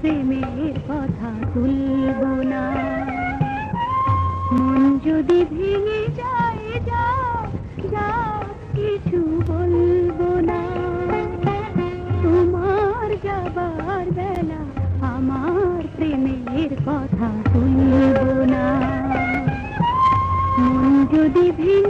প্রেমের কথা তুলব না। মন যদি ভেঙে যায়, যা যা কিছু বলব না। তোমার যাবার বেলা আমার প্রেমের কথা তুলব না। মন যদি ভেঙে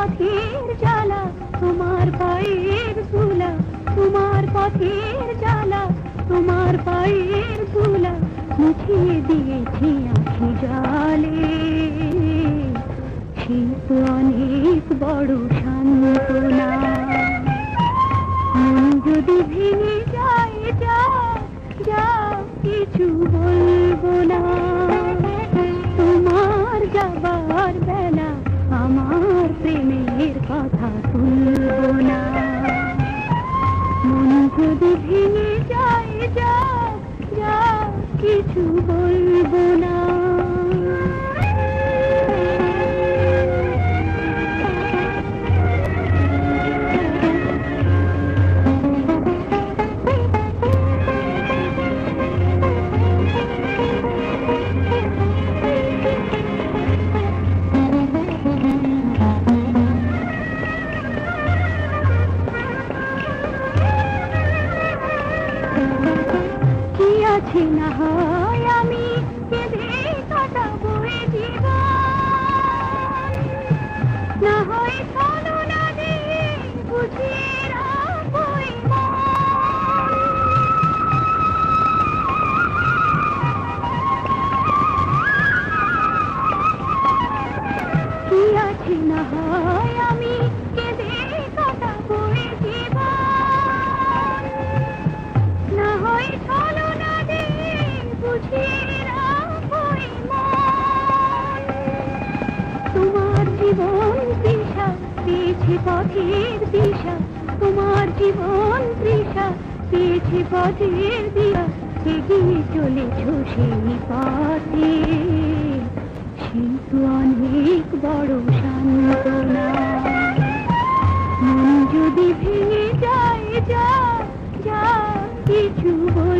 পথের জ্বালা, তোমার পায়ের ধুলা, তোমার পথের জ্বালা, তোমার পায়ের ধুলা মুছিয়ে দিয়েছি আখি জালে। শীত অনেক বড় সান্ত্বনা। মন যদি ভেঙে যায়, যা যা কিছু তুলবো না মন যদি ভেঙে যায় যা যা কিছু বলব না কি আছে না হয় আমি কেঁদে কাটাবো। দিশা তোমার জীবন তৃষা, পেয়েছে পথের দিয়া, এগিয়ে চলেছ সেই পথে। কিন্তু অনেক বড় সান্ত্বনা। মন যদি ভেঙে যায়, যা যা, কিছু বল